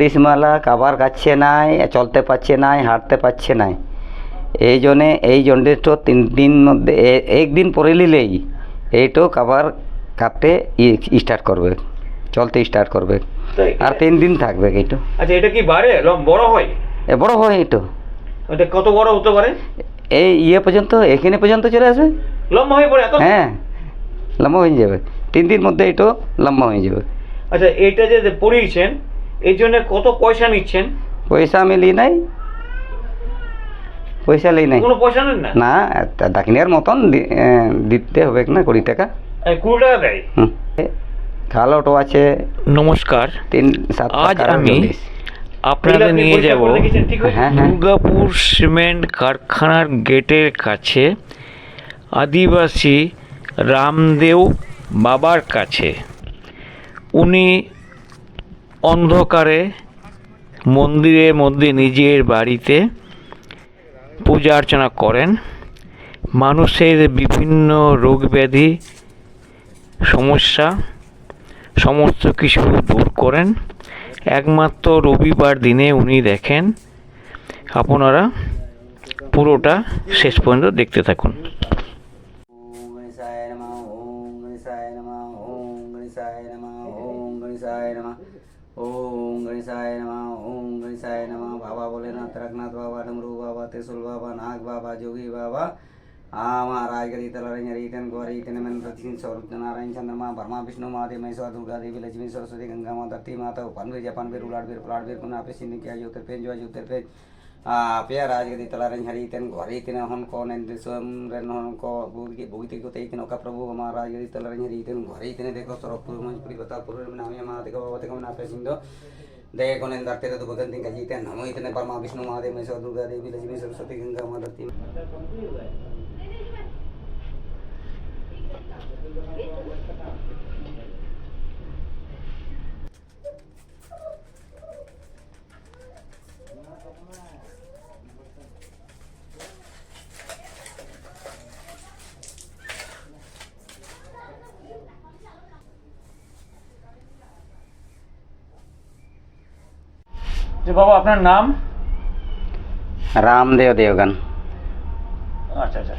জন্ডিসমালা কাবার কাচ্ছে নাই চলতে পারছে নাই হাঁটতে পারছে নাই। এই জন্যে এই জন্ডিসটা তিন দিন মধ্যে একদিন পরে নিলেই এইটাও কাবার কাঁপতে স্টার্ট করবে চলতে স্টার্ট করবে। আর তিন দিন থাকবে এইটো। আচ্ছা এটা কি বাড়ে? বড় হয়? এ বড় হয় এইটো। এটা কত বড় হতে পারে? এই ইয়ে পর্যন্ত এখানে পর্যন্ত চলে আসবে? লম্বা হয়ে পড়ে হ্যাঁ লম্বা হয়ে যাবে। তিন দিন মধ্যে এইটো লম্বা হয়ে যাবে। আচ্ছা এইটা যে যে পড়িয়েছেন এই জন্য কত পয়সা নিচ্ছেন? পয়সা আমি লি নাই। পয়সা লি নাই। কোনো পয়সা নেন না? না দাক্ষিণের মতন দিতে হবে না কুড়ি টাকা। এই কুড়ি টাকা দেয়? হুম। কালোটো আছে। নমস্কার। তিন সাত আজ আমি আপনাদের নিয়ে যাব? হ্যাঁ হ্যাঁ। দুর্গাপুর সিমেন্ট কারখানার গেটের কাছে আদিবাসী রামদেও বাবার কাছে। উনি অন্ধকারে মন্দিরের মধ্যে নিজের বাড়িতে পূজা অর্চনা করেন। মানুষের বিভিন্ন রোগ ব্যাধি, সমস্যা, সমস্ত কিছু দূর করেন। একমাত্র রবিবার দিনে উনি দেখেন। আপনারা পুরোটা শেষ পর্যন্ত দেখতে থাকুন। গণেশায় নমঃ, ওম গণেশায় নমঃ, ওম গণেশায় নমঃ। गणेशाय नम, ओम गणेशाय नम। बाबा भोलेनाथ, रघुनाथ बाबा, डमरू बाबा, त्रिशूल बाबा, नाग बाबा, जोगी बाबा। आ, महाराज आमा राजगरी तलरिंग, रीतन गौरी तन मन प्रतिदिन स्वरूप नारायण, चंद्रमा भरमा विष्णु माते महेश्वर, दुर्गा देवी, लक्ष्मी, सरस्वती, गंगा माँ, धरती माता उपन भी जपान भी रुलाड भी पुलाट भी कुना पे सिंह क्या ज्योतिर पेन जो ज्योतिर पेन पे राजगरी तलरिंग हरी तन गौरी तन हन को नंद दिसम रन हन को, भूति भूति को तेई तन का प्रभु हमारा राजगरी तलरिंग हरी तन गौरी तन देखो स्वरूप पूर्व मंच पूरी, बता पूर्व नाम हमारा देखो बाबा, देखो ना पे सिंधु। दया गुणेन्द्र तेरे तो भगत सिंह जीते नमो इतने परमा विष्णु महादेव महेश्वर दुर्गा देवी लक्ष्मी सरस्वती गंगा माधवती Thank you. যে বাবা আপনার নাম? রামদেव দেওগান। আচ্ছা আচ্ছা।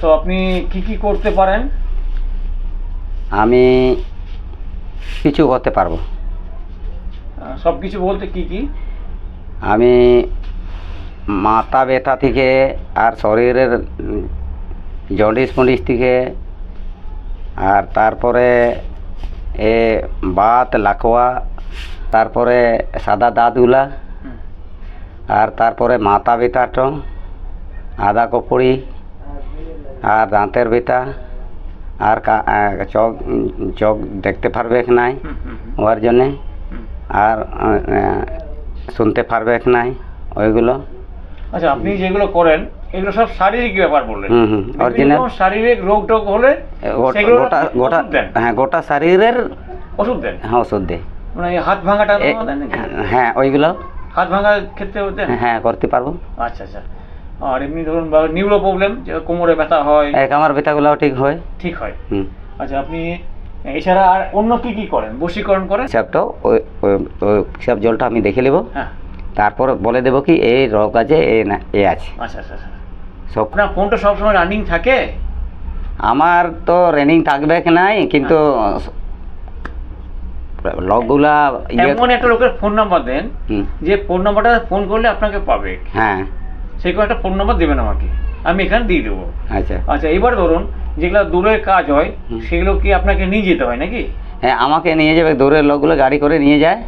তো আপনি কি কি করতে পারেন? আমি কিছু করতে পারব। সব কিছু বলতে কি কি? আমি মাথা ব্যথা থেকে আর শরীরের জন্ডিস ফন্ডিস থেকে আর তারপরে এ বাত লাখোয়া তারপরে সাদা দাঁতগুলা। আর তারপরে মাথা ব্যথাটা আদা কপুরি আর দাঁতের ব্যথা আর কা- আহ, চোখ চোখ দেখতে পারবে নাই? ওর জন্যে। আর শুনতে পারবে নাই? ওইগুলো। আচ্ছা আপনি যেগুলো করেন এগুলো সব শারীরিক ব্যাপার বললেন। হুম হুম বিভিন্ন অরিজিনাল শারীরিক রোগ টোগ হলে গোটা গোটা হ্যাঁ গোটা শরীরের ওষুধ দেন। হ্যাঁ ওষুধ দেয় মানে হাত ভাঙাটা? হ্যাঁ ওইগুলো। হাত ভাঙার ক্ষেত্রে হ্যাঁ করতে পারব। আচ্ছা আচ্ছা। আর এমনি ধরুন নিউরো প্রবলেম যে কোমরে ব্যথা হয়। এক আমার ব্যথাগুলোও ঠিক হয়। ঠিক হয়। হুম। আচ্ছা আপনি এছাড়া আর অন্য কি কি করেন? বশীকরণ করেন? হিসাবটাও ওই হিসাব জলটা আমি দেখে নেব। হ্যাঁ। তারপর বলে দেবো কি এই রোগ আছে এ না এ আছে। আচ্ছা আচ্ছা আচ্ছা। সব আপনার ফোনটা সবসময় রানিং থাকে? আমার তো ট্রেনিং থাকবে কি নাই কিন্তু লোকগুলা ইয়ে এমন একটা লোকের ফোন নাম্বার দেন যে ফোন নাম্বারটা ফোন করলে আপনাকে পাবে। হ্যাঁ। সেই একটা ফোন নাম্বার দেবেন আমাকে। আমি এখানে দিয়ে দেবো। আচ্ছা। আচ্ছা এবার ধরুন যেগুলো দূরের কাজ হয় সেগুলো কি আপনাকে নিয়ে যেতে হয় নাকি? হ্যাঁ আমাকে নিয়ে যাবে দূরের লোকগুলো গাড়ি করে নিয়ে যায়।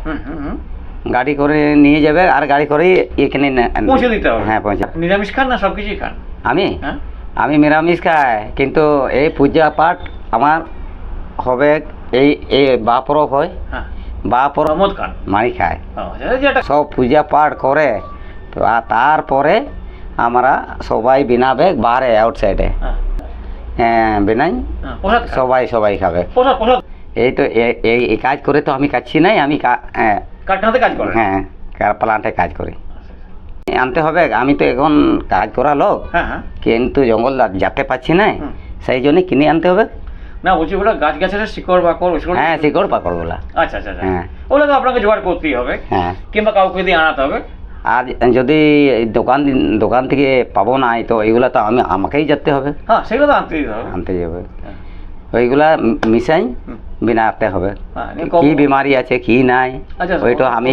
গাড়ি করে নিয়ে যাবে আর গাড়ি করেই এখানে পৌঁছে দিতে হবে। হ্যাঁ পৌঁছে নিরামিষ খান না সব কিছুই খান? আমি? হ্যাঁ। আমি নিরামিষ খাই কিন্তু এই পূজা পাঠ আমার হবে এই এই বাপরব হয়। হ্যাঁ। বাপরব মারি খায়। আচ্ছা, সব পূজা পাঠ করে তো আর তারপরে আমরা সবাই বিনাবে বারে আউটসাইডে হ্যাঁ। হ্যাঁ বিনাই হ্যাঁ। সবাই সবাই খাবে। এই তো এ- এই কাজ করে তো আমি কাচ্ছি নাই আমি হ্যাঁ, প্লান্টে কাজ করি? আনতে হবে আমি তো এখন কাজ করা লোক। কিন্তু জঙ্গল যেতে পারছি না সেই জন্য কিনে আনতে হবে। না বলছি ওগুলো গাছ গাছের শিকড় বাকড় ওইসব হ্যাঁ শিকড় পাকড়গুলা আচ্ছা আচ্ছা আচ্ছা। হ্যাঁ। ওগুলো তো আপনাকে জোগাড় করতেই হবে। হ্যাঁ। কিংবা কাউকে দিয়ে আনাতে হবে। আর যদি দোকান দোকান থেকে পাবো না তো এইগুলা তো আমি আমাকেই যেতে হবে। হ্যাঁ সেগুলো তো আনতেই হবে। আনতে যাবে হ্যাঁ। ওইগুলা মিশাই হুম। বিনাতে হবে। হ্যাঁ, কি বিমারি আছে কি নাই আচ্ছা ওইটা আমি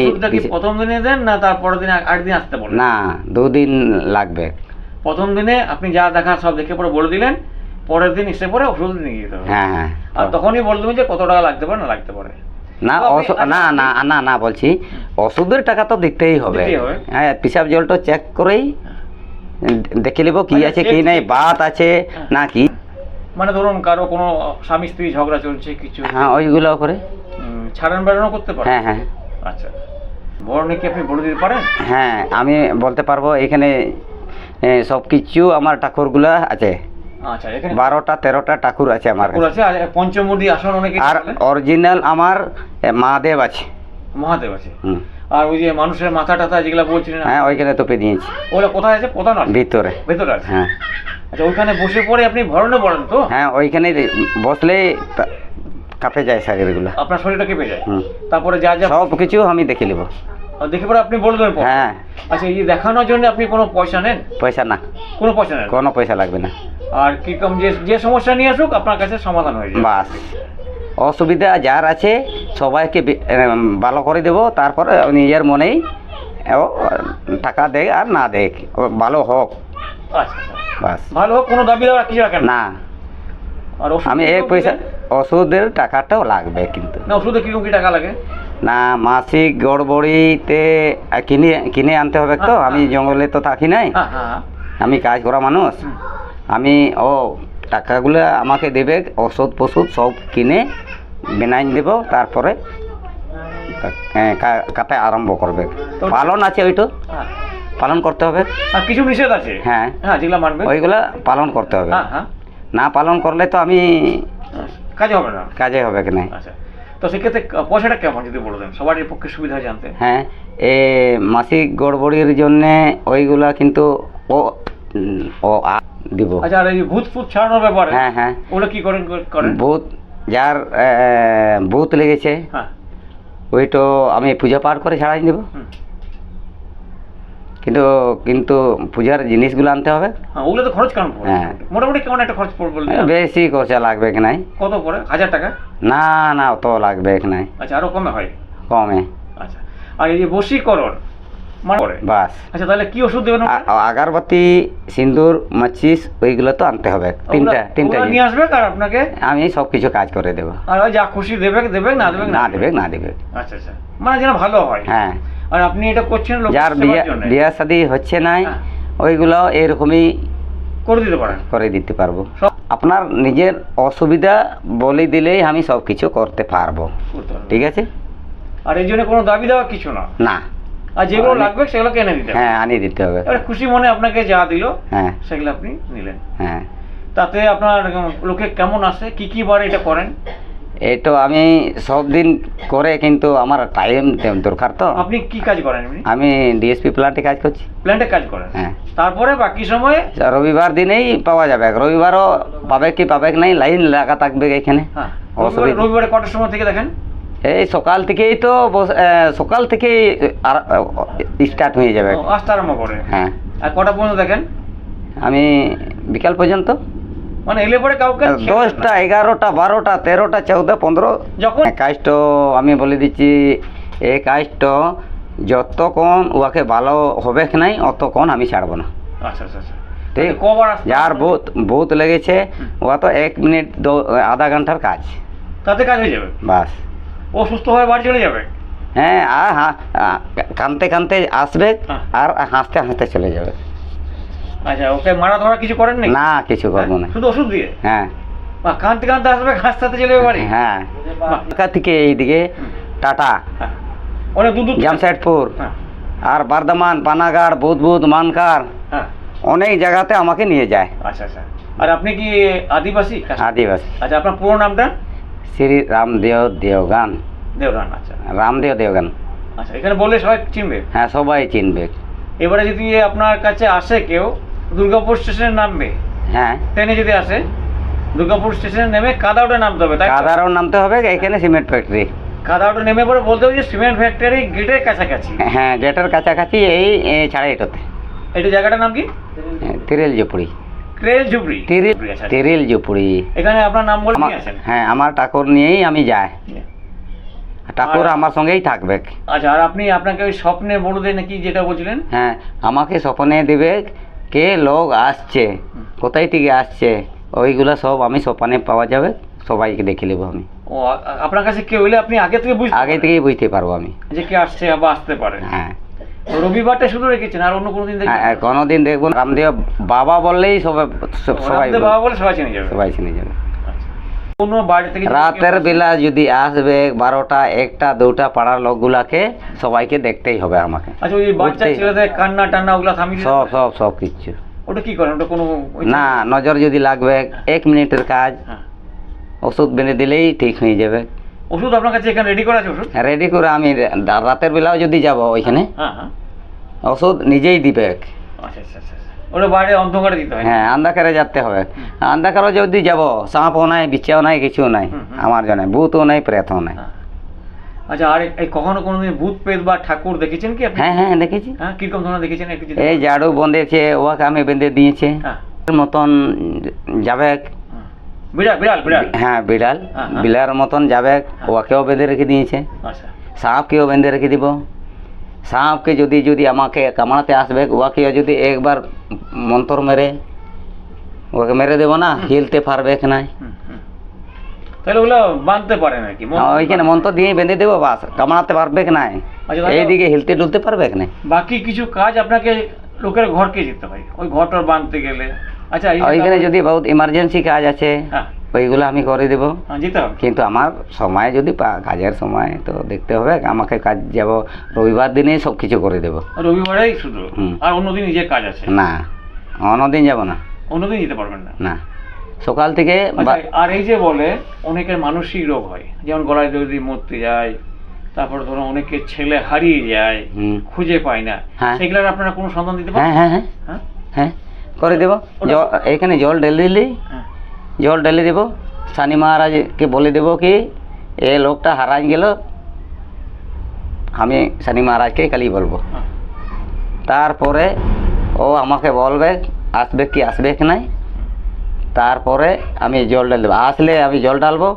প্রথম দিনে দেন না তারপরের দিনে আট দিন আসতে বলেন? না দুদিন লাগবে। প্রথম দিনে আপনি যা দেখা সব দেখে পরে বলে দিলেন পরের দিন এসে পরে ওষুধ নিয়ে যেতে হবে। হ্যাঁ হ্যাঁ। আর তখনই বলে দেবেন যে কত টাকা লাগতে পারে না লাগতে পারে। না না না না না বলছি ওষুধের টাকা তো দিতেই হবে। হ্যাঁ পিসাব জলটা চেক করেই দেখে নিব কি আচ্ছা, আছে কি নাই বাত আছে হ্যাঁ। না কি। মানে ধরুন কারও কোনো স্বামী স্ত্রী ঝগড়া চলছে কিছু। হ্যাঁ ওইগুলো করে। ছাড়ান বেড়ানো করতে পারেন হ্যাঁ হ্যাঁ। আচ্ছা। বড় নাকি আপনি বলে দিতে পারেন? হ্যাঁ আমি বলতে পারব এখানে সব কিছু আমার ঠাকুরগুলা আছে। বারোটা তেরোটা ঠাকুর আছে আমার পঞ্চমুড়ি আসন অনেকে আর অরিজিনাল আমার মহাদেব আছে। মহাদেব আছে। আর ওই যে মানুষের মাথা টাথা যেগুলো বলছিলেন হ্যাঁ ওইখানে তোপে দিয়েছি। ওগুলো কোথায় আছে? প্রধান ভিতরে। ভেতরে আছে? হ্যাঁ। আচ্ছা ওইখানে বসে পড়ে আপনি ভরণে পড়েন তো? হ্যাঁ ওইখানে বসলে কাঁপে যায় শাকেরগুলো আপনার শরীরটা কেঁপে যায়। তারপরে যা যা সব কিছু আমি দেখে নিব। দেখে পরে আপনি বলে দেবেন হ্যাঁ। আচ্ছা এই দেখানোর জন্য আপনি কোনো পয়সা নেন? পয়সা না। কোনো পয়সা নেন? কোনো পয়সা লাগবে না। আর কি কম যে যে সমস্যা নিয়ে আসুক আপনার কাছে সমাধান হয়ে যাবে। বাস। অসুবিধা যার আছে সবাইকে ভালো করে দেব তারপরে নিজের মনেই টাকা দেখ আর না দেখ ভালো হোক। আচ্ছা আচ্ছা। বাস। ভালো হোক কোনো দাবি দেওয়া কিছু রাখেন না? আর আমি এক পয়সা ওষুধের টাকাটাও লাগবে কিন্তু। না ওষুধে কীরকম কি টাকা লাগে? না মাসিক গড়বড়িতে কিনে কিনে আনতে হবে তো আমি। জঙ্গলে তো থাকি নাই। আমি কাজ করা মানুষ। আমি ও টাকাগুলো আমাকে দেবে ওষুধ ফষুধ সব কিনে বেনাইন দেব তারপরে কাটা আরম্ভ করবে। পালন আছে ওইটো? হ্যাঁ। পালন করতে হবে? আর কিছু নিষেধ আছে? হ্যাঁ। হ্যাঁ যেগুলো মানবে ওইগুলা পালন করতে হবে। হ্যাঁ না পালন করলে তো আমি কাজে হবে না। কাজে হবে কি নাই আচ্ছা। তো সেক্ষেত্রে পয়সাটা কেমন যদি বলে দেন? সবারই পক্ষে সুবিধা জানতে। হ্যাঁ এ মাসিক গড়বড়ির জন্যে ওইগুলা কিন্তু ও ও দিব। আচ্ছা আর এই ভূত ফুত ছাড়ানোর ব্যাপারে হ্যাঁ হ্যাঁ। ওগুলো কি করেন করেন? ভূত যার ভূত লেগেছে হ্যাঁ। ওইটো আমি পূজা পাঠ করে ছাড়াই দেব। কিন্তু কিন্তু পূজার জিনিসগুলো আনতে হবে। হ্যাঁ ওগুলো তো খরচ কেমন পড়বে? হ্যাঁ। মোটামুটি কেমন একটা খরচ পড়বে বেশি খরচা লাগবে কি নাই? কত পড়ে হাজার টাকা? না না অত লাগবে কি নাই? আচ্ছা আরও কমে হয়? কমে। আচ্ছা। আর এই যে বশীকরণ করে বাস। আচ্ছা তাহলে কি ওষুধ দেবেন? আগরবাতি সিন্দুর মাচিস ওইগুলো তো আনতে হবে। তিনটা ওগুলা- তিনটা নিয়ে আসবে আর আপনাকে? আমি সব কিছু কাজ করে দেব। আর ওই যা খুশি দেবে দেবে না দেবে না দেবে না দেবে আচ্ছা আচ্ছা। মানে যেন ভালো হয়। হ্যাঁ। আর আপনি এটা করছেন যার বিয়ে শাদি হচ্ছে নাই হ্যাঁ। ওইগুলো এরকমই করে দিতে পারেন। করে দিতে পারব। আপনার নিজের অসুবিধা বলে দিলেই আমি সব কিছু করতে পারব। ঠিক আছে? আর এই জন্য কোনো দাবি দেওয়া কিছু না? না। আর যেগুলো লাগবে সেগুলো কিনে দিতে হবে। হ্যাঁ আনিয়ে দিতে হবে। এবার খুশি মনে আপনাকে যা দিল হ্যাঁ। সেগুলো আপনি নিলেন। হ্যাঁ। তাতে আপনার লোকে কেমন আসে কি কি বারে এটা করেন? এইটো আমি সব দিন করে কিন্তু আমার টাইম দরকার তো। আপনি কি কাজ করেন আমি ডিএসপি প্লান্টে কাজ করছি। প্ল্যান্টে কাজ করেন। হ্যাঁ। তারপরে বাকি সময়ে? রবিবার দিনেই পাওয়া যাবে। রবিবারও পাবে কি পাবে কি নাই লাইন লাগা থাকবে এখানে। হ্যাঁ। রবিবারে কটার সময় থেকে দেখেন? এই সকাল থেকেই তো সকাল থেকেই স্টার্ট হয়ে যাবে। আসতে আরম্ভ করে? হ্যাঁ। আর কটা পর্যন্ত দেখেন? আমি বিকাল পর্যন্ত। মানে এলে পরে কাউকে। দশটা এগারোটা বারোটা তেরোটা চৌদা পনেরো। যখন কাজটা আমি বলে দিচ্ছি এই কাজটা যতক্ষণ উহাকে ভালো হবে নাই অতক্ষণ আমি ছাড়বো না। আচ্ছা আচ্ছা আচ্ছা। ঠিক? যার? বহুত বহুত লেগেছে ওয়া তো এক মিনিট আধা ঘণ্টার কাজ। তাতে কাজ হয়ে যাবে? বাস। ও সুস্থ হয়ে বাড়ি চলে যাবে। হ্যাঁ আর কানতে কানতে আসবে হ্যাঁ। আর হাসতে হাসতে চলে যাবে। আচ্ছা ওকে মারা ধরা কিছু করেন নাকি না কিছু করব না। শুধু ওষুধ দিয়ে? হ্যাঁ। কাঁদতে কাঁদতে আসবে হাসতে চলে যাবে বাড়ি? হ্যাঁ। ঢাকা থেকে এইদিকে টাটা। হ্যাঁ। অনেক দূর দূর জামশেদপুর। হ্যাঁ। আর বর্ধমান পানাগড় বুধবুধ মানকার হ্যাঁ। অনেক জায়গাতে আমাকে নিয়ে যায়। আচ্ছা আচ্ছা। আর আপনি কি আদিবাসী? আদিবাসী। আচ্ছা আপনার পুরো নামটা? শ্রী রামদেও দেওগান। দেওরান আচ্ছা। রামদেও দেওগান। আচ্ছা এখানে বললে সবাই চিনবে? হ্যাঁ সবাই চিনবে। এবারে যদি আপনার কাছে আসে কেউ দুর্গাপুর স্টেশনে নামবে। হ্যাঁ। ট্রেনে যদি আসে দুর্গাপুর স্টেশনে নেমে কাদাউটে নামতে হবে? কাদারও নামতে হবে এখানে সিমেন্ট ফ্যাক্টরি। কাদাউটে নেমে পরে বলতে হবে যে সিমেন্ট ফ্যাক্টরি গেটের কাছাকাছি। হ্যাঁ গেটের কাছাকাছি এই এই ছাড়া এটাতে। এটা জায়গাটার নাম কি? তিরিল জুপুরি ঝুপড়ি। তিরিল আচ্ছা, তিরিল এখানে আপনার নাম বলে হ্যাঁ আমার ঠাকুর নিয়েই আমি যাই। ঠাকুর আমার সঙ্গেই থাকবে। আচ্ছা আর আপনি আপনাকে ওই স্বপ্নে বলে দেয় নাকি যেটা বলছিলেন? হ্যাঁ আমাকে স্বপ্নে দিবে কে লোক আসছে কোথায় থেকে আসছে ওইগুলো সব আমি স্বপ্নে পাওয়া যাবে সবাইকে দেখে নেব আমি। ও আপনার কাছে কেউ এলে আপনি আগে থেকে বুঝতে আগে থেকেই বুঝতে পারব আমি। যে কে আসছে বা আসতে পারে। হ্যাঁ। রবিবারটা শুধু রেখেছেন আর অন্য কোনো দিন দেখবেন? হ্যাঁ, কোনোদিন দেখব না। রামদেব বাবা বললেই সবাই সবাই রামদেব বাবা বলে সবাই চিনে যাবে। সবাই চিনে যাবে। আচ্ছা। কোনো বাড়ি থেকে রাতের বেলা যদি আসবে বারোটা একটা দুটা পাড়ার লোকগুলাকে সবাইকে দেখতেই হবে আমাকে। আচ্ছা ওই বাচ্চা ছেলেদের কান্না টান্না ওগুলা থামিয়ে সব সব সব কিচ্ছু ওটা কি করেন? ওটা কোনো না নজর যদি লাগবে এক মিনিটের কাজ। হ্যাঁ। ওষুধ বেঁধে দিলেই ঠিক হয়ে যাবে। ওষুধ আপনার কাছে এখানে রেডি করা আছে ওষুধ? রেডি করে আমি রাতের বেলাও যদি যাব ওইখানে। হ্যাঁ হ্যাঁ। ওষুধ নিজেই দিবে আচ্ছা আচ্ছা আচ্ছা আচ্ছা। ওটা বাইরে অন্ধকারে দিতে হয়। হ্যাঁ অন্ধকারে যেতে হবে। অন্ধকারও যদি যাব সাপও নাই বিচ্ছাও নাই কিছু নাই। আমার জন্য ভূতও নাই প্রেতও নাই। হ্যাঁ। আচ্ছা আর এই কখনো কোনোদিন ভূত প্রেত বা ঠাকুর দেখেছেন কি আপনি? হ্যাঁ হ্যাঁ দেখেছি। হ্যাঁ কীরকম ধরনের দেখেছেন? একটু এই ঝাড়ু বন্ধেছে ওকে আমি বেঁধে দিয়েছে। হ্যাঁ। মতন যাবে হ্যাঁ। বিড়াল হ্যাঁ হ্যাঁ, হ্যাঁ। বিড়ার মতন যাবে ওকেও বেঁধে রেখে দিয়েছে। আচ্ছা। সাপকেও বেঁধে রেখে দিব। সাপকে যদি যদি আমাকে কামড়াতে আসবে ওকেও যদি একবার মন্তর মেরে ওকে মেরে দেবো না হিলতে পারবে নাই। তাহলে ওগুলো বাঁধতে পারে নাকি? ওইখানে মন্ত্র দিয়ে বেঁধে দেবো বাস। কামড়াতে পারবে নাই আচ্ছা, তাহলে- এইদিকে হিলতে ডুলতে পারবে নাই বাকি কিছু কাজ আপনাকে লোকের ঘরকে যেতে হয়। ওই ঘরটার বাঁধতে গেলে। আচ্ছা ওইখানে যদি বহুত ইমার্জেন্সি কাজ আছে হ্যাঁ। ওইগুলো আমি করে দেবো। হ্যাঁ, কিন্তু আমার সময় যদি কাজের সময় তো দেখতে হবে আমাকে কাজ যাব রবিবার দিনেই সব কিছু করে দেবো। রবিবারেই শুধু। আর অন্যদিন নিজের কাজ আছে? না অন্যদিন যাব না। অন্যদিন যেতে পারবেন না? না। সকাল থেকে আচ্ছা, আর এই যে বলে অনেকের মানসিক রোগ হয়। যেমন গলায় যদি মরতে যায় তারপর ধরো অনেকের ছেলে হারিয়ে যায়। খুঁজে পায় না। হ্যাঁ। সেগুলোর আপনারা কোনো সন্ধান দিতে পারেন হ্যাঁ হ্যাঁ। হ্যাঁ? হ্যাঁ। করে দেবো। এখানে জল ঢেলে দিলেই হ্যাঁ। জল ঢেলে দেবো। শনি মহারাজকে বলে দেবো কি এ লোকটা হারাই গেল আমি শনি মহারাজকে খালি বলব। হ্যাঁ। তারপরে ও আমাকে বলবে আসবে কি আসবে কি নাই। তারপরে আমি জল ঢেলে দেবো। আসলে আমি জল ঢালবো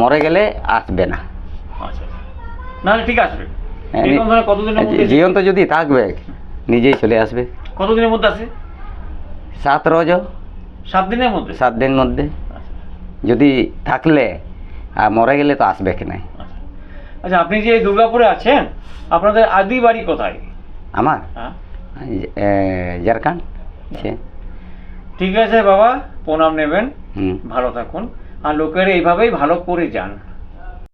মরে গেলে আসবে না। আচ্ছা আচ্ছা। ঠিক আসবে। হ্যাঁ, জীবন্ত যদি থাকবে নিজেই চলে আসবে। কতদিনের মধ্যে আসে সাত রোজ? সাত দিনের মধ্যে? সাত দিন মধ্যে। যদি থাকলে আর মরে গেলে তো আসবে কি নাই? আচ্ছা। আচ্ছা আপনি যে এই দুর্গাপুরে আছেন আপনাদের আদি বাড়ি কোথায়? আমার? হ্যাঁ। ঝাড়খণ্ড ঠিক আছে বাবা প্রণাম নেবেন। ভালো থাকুন। আর লোকের এইভাবেই ভালো করে যান।